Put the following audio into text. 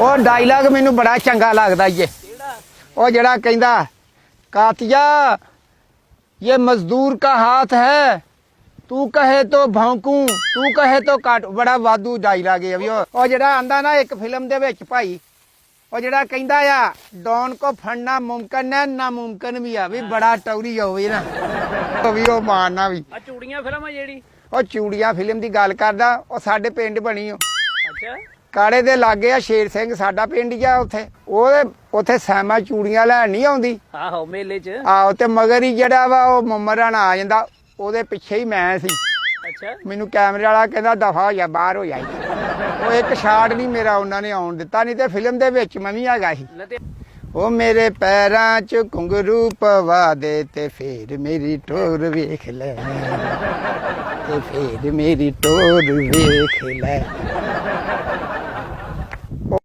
ਉਹ ਡਾਇਲੌਗ ਮੈਨੂੰ ਬੜਾ ਚੰਗਾ ਲੱਗਦਾ ਈਏ ਉਹ ਜਿਹੜਾ ਕਹਿੰਦਾ ਕਾਤਿਆ ਇਹ ਮਜ਼ਦੂਰ ਦਾ ਹੱਥ ਹੈ ਤੂੰ ਕਹੇ ਤੋ ਭੌਂਕੂ ਤੂੰ ਕਹੇ ਤੋ ਕਾਟ। ਬੜਾ ਵਾਧੂ ਡਾਇਲੌਗ ਹੈ ਵੀ ਉਹ। ਜਿਹੜਾ ਆਂਦਾ ਨਾ ਇੱਕ ਫਿਲਮ ਦੇ ਵਿੱਚ ਭਾਈ ਉਹ ਜਿਹੜਾ ਕਹਿੰਦਾ ਆ ਡੌਨ ਕੋ ਫੜਨਾ ਮੁਮਕਨ ਹੈ ਨਾ ਮੁਮਕਨ ਵੀ ਆ। ਵੀ ਬੜਾ ਟੌਰੀ ਹੋਵੇ ਨਾ। ਉਹ ਵੀ ਉਹ ਮਾਰਨਾ ਵੀ। ਆ ਚੂੜੀਆਂ ਫਿਲਮ ਆ ਜਿਹੜੀ? ਉਹ ਚੂੜੀਆਂ ਫਿਲਮ ਦੀ ਗੱਲ ਕਰਦਾ ਉਹ ਸਾਡੇ ਪਿੰਡ ਬਣੀ ਉਹ ਅੱਛਾ। ਕਾੜੇ ਦੇ ਲਾਗੇ ਆ ਸ਼ੇਰ ਸਿੰਘ ਸਾਡਾ ਪਿੰਡ ਹੀ ਆ ਉੱਥੇ। ਉਹਦੇ ਉੱਥੇ ਸੈਮਾ ਚੂੜੀਆਂ ਲੈਣ ਨਹੀਂ ਆਉਂਦੀ। ਆਹੋ ਮੇਲੇ 'ਚ। ਆਹੋ ਤੇ ਮਗਰ ਹੀ ਜਿਹੜਾ ਵਾ ਉਹ ਮੁੰਮਰਾਂ ਆ ਜਾਂਦਾ ਉਹਦੇ ਪਿੱਛੇ ਹੀ ਮੈਂ ਸੀ। ਅੱਛਾ। ਮੈਨੂੰ ਕੈਮਰੇ ਵਾਲਾ ਕਹਿੰਦਾ ਦਫਾ ਹੋ ਜਾ ਬਾਹਰ ਹੋ ਜਾਈ ਉਹ ਇੱਕ ਸ਼ਾਟ ਨਹੀਂ ਮੇਰਾ ਉਹਨਾਂ ਨੇ ਆਉਣ ਦਿੱਤਾ ਨਹੀਂ ਤੇ ਫਿਲਮ ਦੇ ਵਿੱਚ ਮੈਂ ਵੀ ਹੈਗਾ ਸੀ। ਉਹ ਮੇਰੇ ਪੈਰਾਂ 'ਚ ਘੁੰਗਰੂ ਪਵਾ ਦੇ ਤੇ ਫੇਰ ਮੇਰੀ ਟੋਰ ਵੇਖ ਲੈ। ਤੇ ਫੇਰ ਮੇਰੀ ਟੋਰ ਵੇਖ ਲੈ।